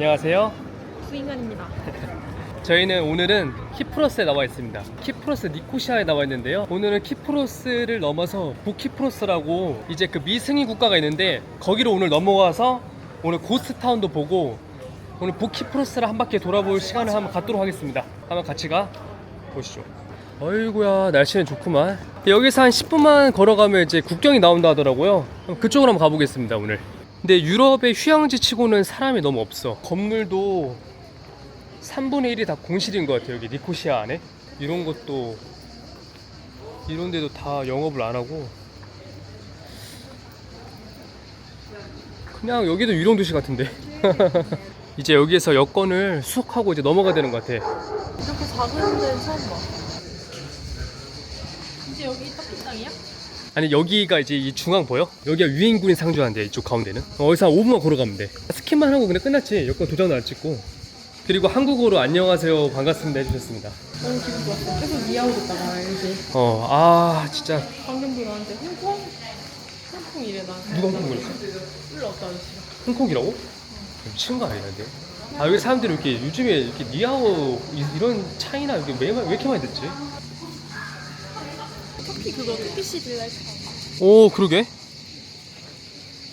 안녕하세요. 수인간입니다. 저희는 오늘은 키프로스에 나와 있습니다. 키프로스 니코시아에 나와 있는데요. 오늘은 키프로스를 넘어서 북키프로스라고 이제 그 미승인 국가가 있는데 거기로 오늘 넘어가서 오늘 고스타운도 보고 오늘 북키프로스를 한 바퀴 돌아볼 시간을 한번 갖도록 하겠습니다. 한번 같이 가 보시죠. 어이구야 날씨는 좋구만. 여기서 한 10분만 걸어가면 이제 국경이 나온다 하더라고요. 그럼 그쪽으로 한번 가보겠습니다 오늘. 근데 유럽의 휴양지 치고는 사람이 너무 없어. 건물도 3분의 1이 다 공실인 것 같아요. 여기 니코시아 안에. 이런 것도 이런 데도 다 영업을 안 하고 그냥 여기도 유령 도시 같은데. 이제 여기에서 여권을 수속하고 이제 넘어가야 되는 것 같아. 이렇게 작은 데는 처음 봐. 이제 여기 떡볶이 땅이야? 아니 여기가 이제 이 중앙 보여? 여기가 유인군이 상주한데 이쪽 가운데는 어, 어디서 한 5분만 걸어가면 돼 스킨만 하고 그냥 끝났지 여권 도장도 안 찍고 그리고 한국어로 안녕하세요 반갑습니다 해주셨습니다 너무 기분 좋았어. 계속 니아오 듣다가 알지. 어아 진짜 방금도 나한테 홍콩? 홍콩 이래 나. 누가 홍콩 그랬어? 몰라 어떤 아저씨가. 홍콩이라고? 미친 거 아니야 근데 아 여기 사람들이 이렇게 요즘에 이렇게 니하오 이- 이런 차이나 이게 왜, 왜 이렇게 많이 듣지? 터키 그거 터키시 딜라이트. 오 그러게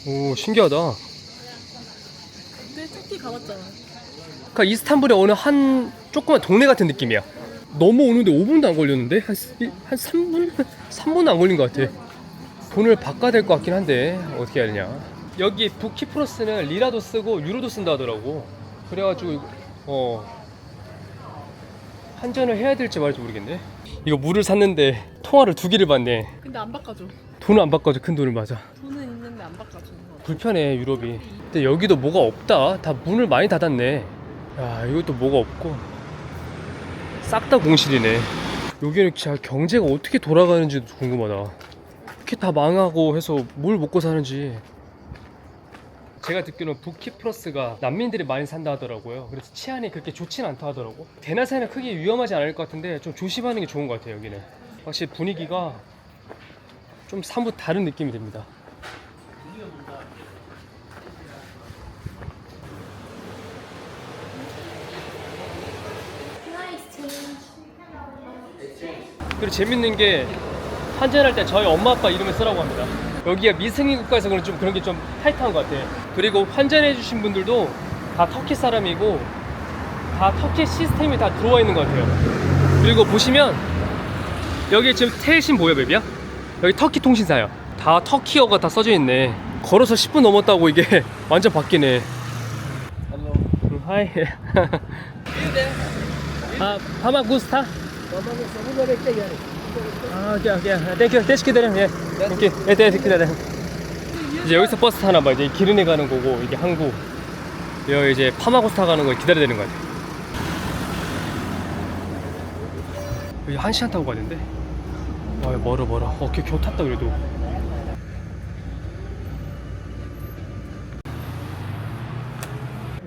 오 신기하다 근데 터키 가봤잖아. 그러니까 이스탄불에 어느 한 조그만 동네 같은 느낌이야. 너무 오는데 5분도 안 걸렸는데 한, 한 3분? 3분도 안 걸린 것 같아. 돈을 바꿔야 될 것 같긴 한데 어떻게 해야 되냐. 여기 부키프로스는 리라도 쓰고 유로도 쓴다 하더라고. 그래가지고 어 환전을 해야 될지 말지 모르겠네. 이거 물을 샀는데 통화를 두 개를 받네. 근데 안 바꿔줘. 돈을 안 바꿔줘. 큰 돈을 맞아. 돈은 있는데 안 거. 불편해 유럽이. 근데 여기도 뭐가 없다. 다 문을 많이 닫았네. 야 이것도 뭐가 없고. 싹 다 공실이네. 여기는 진짜 경제가 어떻게 돌아가는지도 궁금하다. 이렇게 다 망하고 해서 뭘 먹고 사는지. 제가 듣기로는 부키프러스가 난민들이 많이 산다 하더라고요. 그래서 치안이 그렇게 좋진 않다 하더라고. 대나사는 크게 위험하지 않을 것 같은데 좀 조심하는 게 좋은 것 같아요 여기는 확실히 분위기가 좀 사뭇 다른 느낌이 듭니다 그리고 재밌는 게 환전할 때 저희 엄마 아빠 이름을 쓰라고 합니다. 여기가 미승인 국가에서 그런 좀 그런 게 좀 타이트한 것 같아. 그리고 환전해 주신 분들도 다 터키 사람이고 다 터키 시스템이 다 들어와 있는 것 같아요. 그리고 보시면 여기 지금 태신 보여 베비야? 여기 터키 통신사야. 다 터키어가 다 써져 있네. 걸어서 10분 넘었다고 이게 완전 바뀌네. 음, 하이. 아, 파마 구스타? 아, 오케이, 오케이. 땡큐. 대시키 드림. 예. 오케이. 예, 대시키 드림. 이제 여기서 버스 타나 봐. 이제 기르네 가는 거고, 이게 항구. 여기 이제 파마고스타 가는 거 기다려야 되는 거 같아. 여기 한 시간 타고 가야 된대. 아, 멀어, 멀어. 어, 겨우, 탔다, 그래도.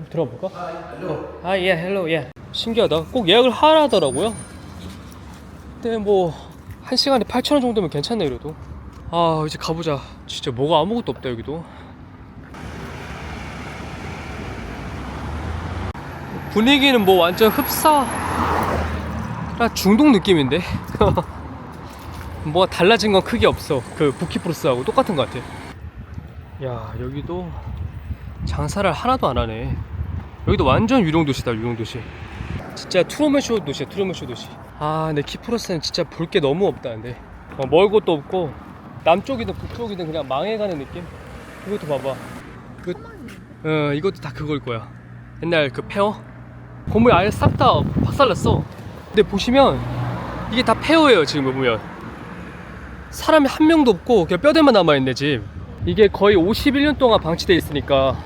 들어볼까? 아, 예, 헬로, 예. 신기하다. 꼭 예약을 하라 하더라고요. 근데 뭐, 한 시간에 8,000원 정도면 괜찮네, 그래도. 아, 이제 가보자. 진짜 뭐가 아무것도 없다, 여기도. 분위기는 뭐 완전 흡사, 라 중동 느낌인데? 뭐가 달라진 건 크게 없어. 그 부키프로스하고 똑같은 것 같아. 야, 여기도 장사를 하나도 안 하네. 여기도 완전 유령도시다 유령도시. 진짜 트루먼쇼 도시야 트루먼쇼 도시. 아 근데 키프로스는 진짜 볼 게 너무 없다 근데. 어, 멀 곳도 없고 남쪽이든 북쪽이든 그냥 망해가는 느낌? 이것도 봐봐. 그, 어, 이것도 다 그걸 거야. 옛날 그 페어? 건물 아예 싹 다 박살났어. 근데 보시면 이게 다 페어예요 지금 보면 사람이 한 명도 없고 그냥 뼈대만 남아있네 집 이게 거의 51년 동안 방치돼 있으니까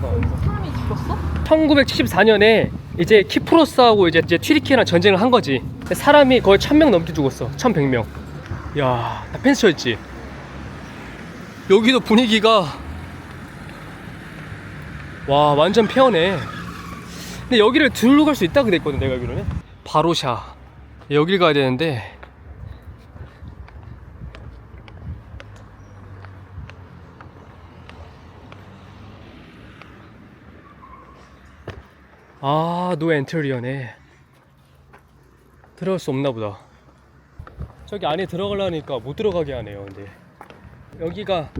사람이 죽었어? 1974년에 이제 키프로스하고 이제, 이제 튀르키예랑 전쟁을 한 거지. 사람이 거의 1000명 넘게 죽었어. 1100명. 야, 다 펜스 쳤지. 여기도 분위기가 와, 완전 페어네. 근데 여기를 들로 갈 수 있다 그랬거든, 내가 알기로는. 바로샤. 여길 가야 되는데 아, 노 엔트리어네. 들어갈 수 없나 보다. 저기 안에 들어가려니까 못 들어가게 하네요, 근데. 여기가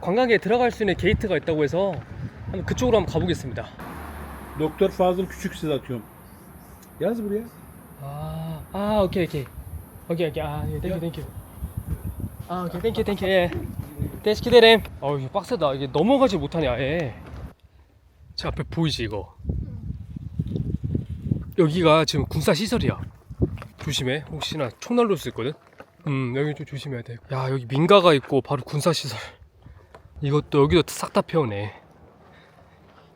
관광객 들어갈 수 있는 게이트가 있다고 해서 한번 그쪽으로 한번 가보겠습니다. Doktor Fazıl Küçük size atıyorum. Yaz buraya. 아, 아, 오케이, 오케이. 오케이, 오케이. 아, 예, 땡큐, 땡큐. 아, 오케이, 땡큐, 땡큐. 예. 데스키데렘. 어우, 이거 빡세다. 이게 넘어가지 못하냐, 아예. 제 앞에 보이지, 이거? 여기가 지금 군사 시설이야. 조심해. 혹시나 총 날릴 수 있거든? 음, 여기 좀 조심해야 돼. 야, 여기 민가가 있고 바로 군사 시설. 이것도 여기도 싹다 패오네.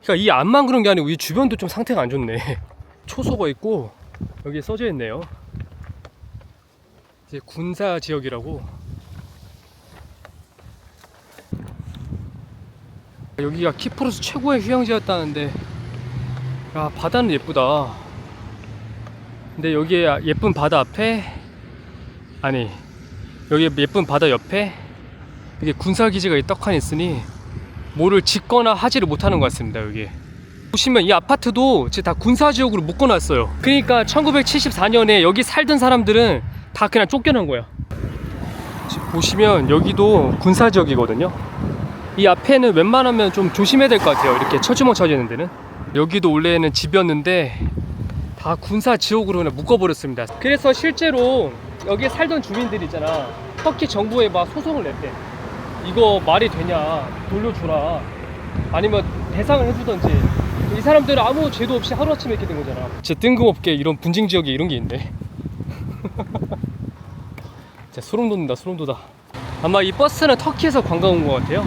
그러니까 이 앞만 그런 게 아니고 이 주변도 좀 상태가 안 좋네. 초소가 있고 여기에 써져 있네요. 이제 군사 지역이라고. 여기가 키프로스 최고의 휴양지였다는데, 야 바다는 예쁘다. 근데 여기에 예쁜 바다 앞에 아니 여기 예쁜 바다 옆에 이게 군사 기지가 떡하니 있으니 뭐를 짓거나 하지를 못하는 것 같습니다 여기. 보시면 이 아파트도 이제 다 군사 지역으로 묶어놨어요. 그러니까 1974년에 여기 살던 사람들은 다 그냥 쫓겨난 거야. 지금 보시면 여기도 군사 지역이거든요. 이 앞에는 웬만하면 좀 조심해야 될 것 같아요. 이렇게 처지멍 있는 데는. 여기도 원래는 집이었는데 다 군사 지역으로 그냥 묶어버렸습니다. 그래서 실제로 여기에 살던 주민들 있잖아. 터키 정부에 막 소송을 냈대. 이거 말이 되냐? 돌려주라. 아니면 배상을 해주던지. 이 사람들은 아무 죄도 없이 하루아침에 이렇게 된 거잖아. 진짜 뜬금없게 이런 분쟁 지역에 이런 게 있네. 진짜 소름 돋는다, 소름 돋아. 아마 이 버스는 터키에서 관광 온 것 같아요.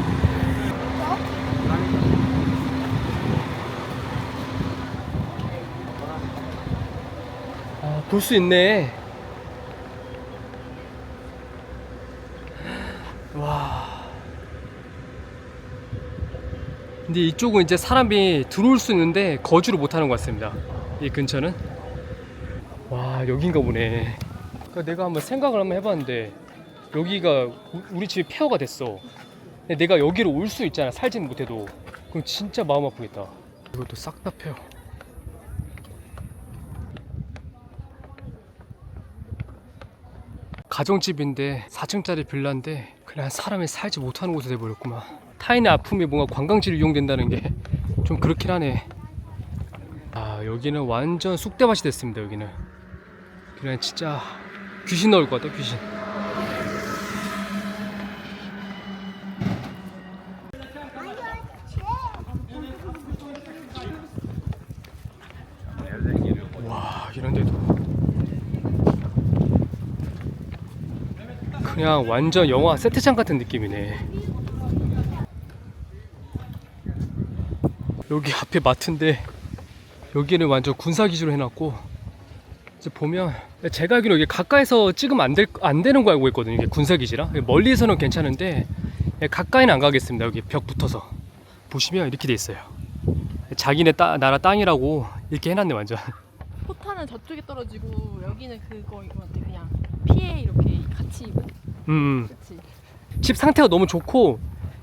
볼 수 있네. 와. 근데 이쪽은 이제 사람이 들어올 수 있는데 거주를 못 하는 것 같습니다. 이 근처는. 와, 여긴가 보네. 그러니까 내가 한번 생각을 한번 해봤는데 여기가 우- 우리 집이 폐허가 됐어. 내가 여기로 올 수 있잖아. 살지는 못해도. 그럼 진짜 마음 아프겠다. 이것도 싹 다 폐허. 가정집인데 4층짜리 빌라인데 그냥 사람이 살지 못하는 곳에 돼버렸구만. 타인의 아픔이 뭔가 관광지로 이용된다는 게 좀 그렇긴 하네. 아 여기는 완전 쑥대밭이 됐습니다 여기는. 그냥 진짜 귀신 나올 것 같다 귀신 와 이런데도 그냥 완전 영화 세트장 같은 느낌이네. 여기 앞에 마트인데 여기는 완전 군사 기지로 해놨고 이제 보면 제가 알기로 이게 가까이서 찍으면 안, 될, 안 되는 거 알고 있거든요. 이게 군사 기지라 멀리서는 괜찮은데 가까이는 안 가겠습니다. 여기 벽 붙어서 보시면 이렇게 돼 있어요. 자기네 따, 나라 땅이라고 이렇게 해놨네 완전. 포탄은 저쪽에 떨어지고 여기는 것 같아. 그냥 피해 이렇게 같이 음. 그치. 집 상태가 너무 좋고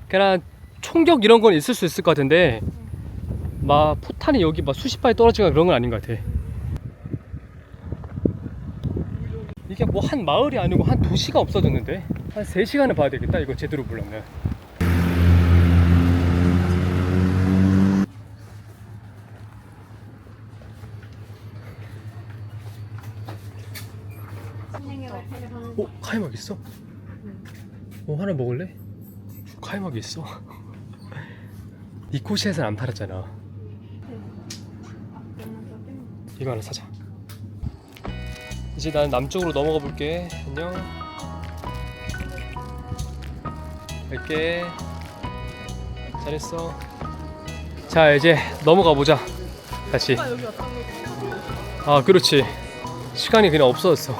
그냥 총격 이런 건 있을 수 있을 것 같은데 막 포탄이 여기 막 수십 발이 떨어지거나 그런 건 아닌 것 같아. 이게 뭐 한 마을이 아니고 한 도시가 없어졌는데 한 3시간을 봐야 되겠다 이거 제대로 보려면 어? 카이막 있어? 어 하나 먹을래? 카이막이 있어? 니코시에서는 안 팔았잖아. 이거 하나 사자. 이제 난 남쪽으로 넘어가 볼게. 안녕. 갈게. 잘했어. 자 이제 넘어가 보자. 다시? 아 그렇지. 시간이 그냥 없어졌어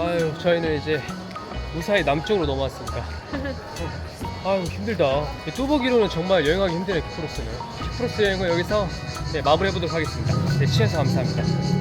아유 저희는 이제 무사히 남쪽으로 넘어왔습니다. 아유 힘들다. 이 뚜벅이로는 정말 여행하기 힘드네 키프로스는. 키프로스 여행은 여기서 네, 마무리해보도록 하겠습니다. 네, 취해서 감사합니다